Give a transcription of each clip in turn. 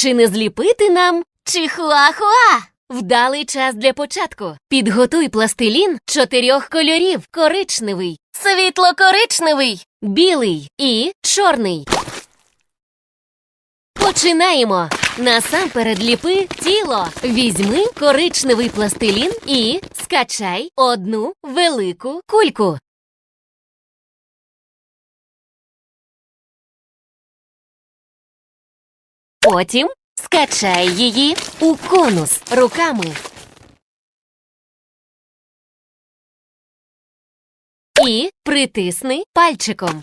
Чи не зліпити нам чихуахуа? Вдалий час для початку. Підготуй пластилін чотирьох кольорів: коричневий, світло-коричневий, білий і чорний. Починаємо. Насамперед ліпи тіло. Візьми коричневий пластилін і скачай одну велику кульку. Потім скачай її у конус руками. І притисни пальчиком.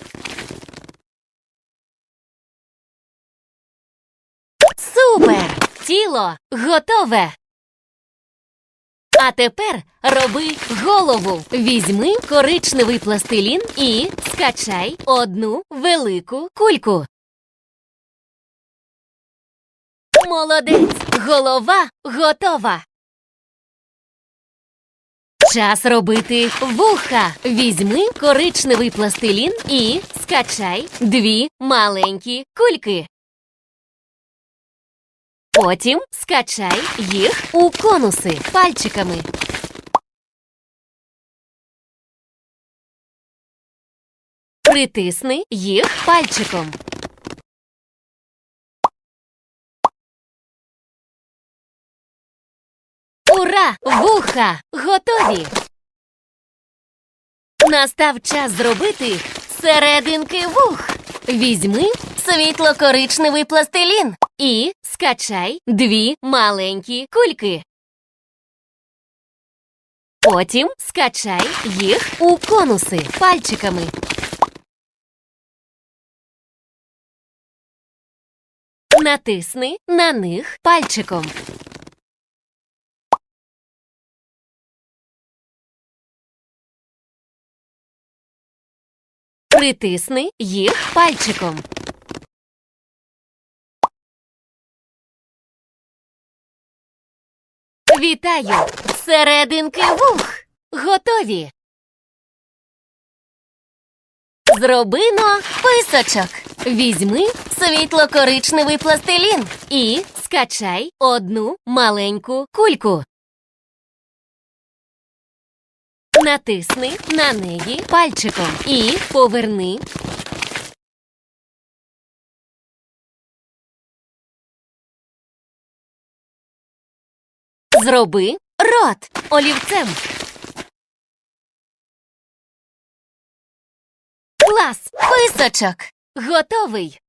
Супер! Тіло готове. А тепер роби голову. Візьми коричневий пластилін і скачай одну велику кульку. Молодець! Голова готова. Час робити вуха. Візьми коричневий пластилін і скачай дві маленькі кульки. Потім скачай їх у конуси пальчиками. Притисни їх пальчиком. Ура! Вуха! Готові! Настав час зробити серединки вух. Візьми світло-коричневий пластилін і скачай дві маленькі кульки. Потім скачай їх у конуси пальчиками. Натисни на них пальчиком. Притисни їх пальчиком. Вітаю! Серединки вух! Готові! Зробино писочок. Візьми світло-коричневий пластилін і скачай одну маленьку кульку. Натисни на неї пальчиком і поверни. Зроби рот олівцем. Клас! Писочок! Готовий!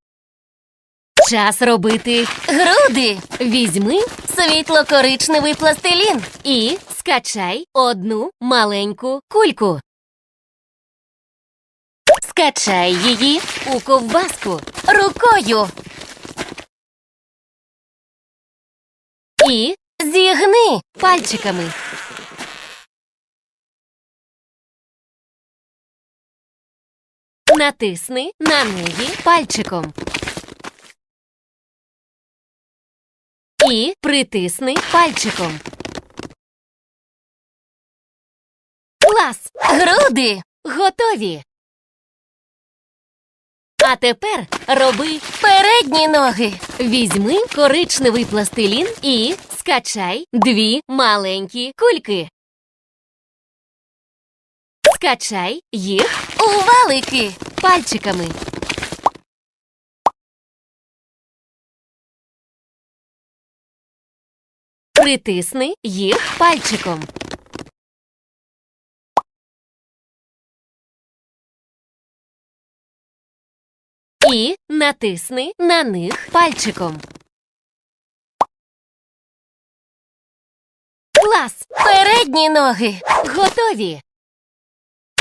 Час робити груди. Візьми світло-коричневий пластилін і скачай одну маленьку кульку. Скачай її у ковбаску рукою. І зігни пальчиками. Натисни на неї пальчиком. І притисни пальчиком. Клас! Груди! Готові! А тепер роби передні ноги. Візьми коричневий пластилін і скачай дві маленькі кульки. Скачай їх у валики пальчиками. Притисни їх пальчиком. І натисни на них пальчиком. Клас! Передні ноги готові.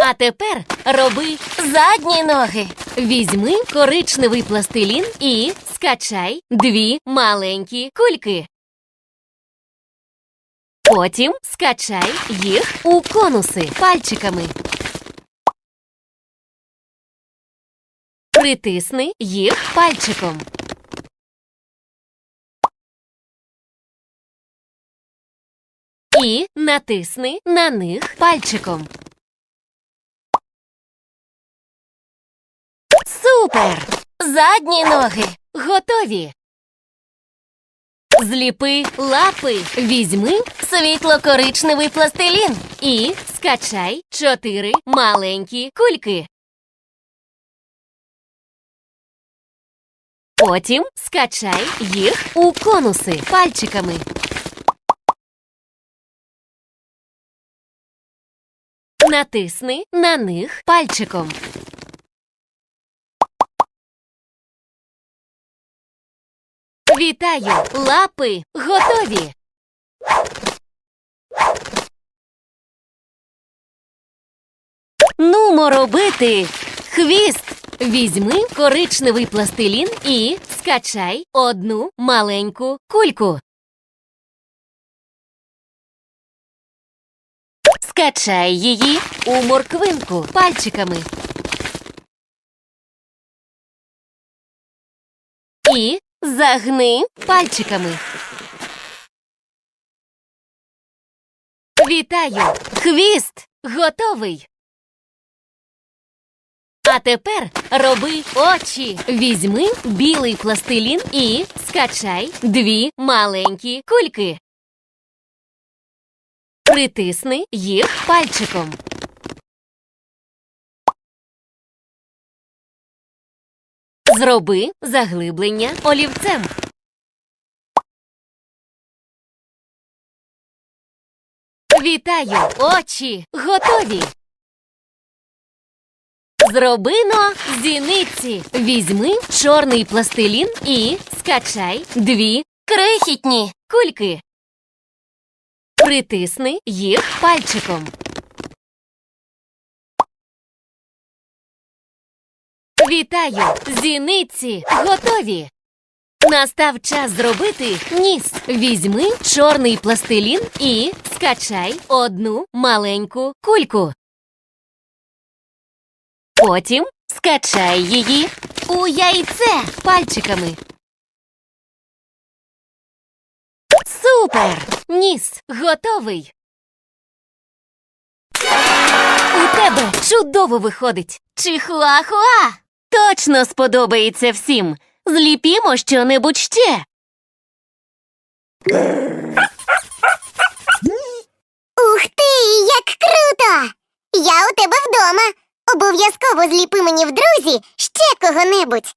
А тепер роби задні ноги. Візьми коричневий пластилін і скачай дві маленькі кульки. Потім скачай їх у конуси пальчиками. Притисни їх пальчиком. І натисни на них пальчиком. Супер! Задні ноги готові. Зліпи лапи. Візьми світло-коричневий пластилін і скачай чотири маленькі кульки. Потім скачай їх у конуси пальчиками. Натисни на них пальчиком. Вітаю! Лапи готові! Нумо робити хвіст. Візьми коричневий пластилін і скачай одну маленьку кульку. Скачай її у морквинку пальчиками. І загни пальчиками. Вітаю! Хвіст готовий. А тепер роби очі. Візьми білий пластилін і скачай дві маленькі кульки. Притисни їх пальчиком. Зроби заглиблення олівцем. Вітаю! Очі готові! Зробино зіниці. Візьми чорний пластилін і скачай дві крихітні кульки. Притисни їх пальчиком. Вітаю! Зіниці готові! Настав час зробити ніс. Візьми чорний пластилін і скачай одну маленьку кульку. Потім скачай її у яйце пальчиками. Супер! Ніс готовий. У тебе чудово виходить. Чихуахуа! Точно сподобається всім. Зліпімо щонебудь ще. Ух ти, як круто! Я у тебе вдома. Обов'язково зліпи мені в друзі ще кого-небудь.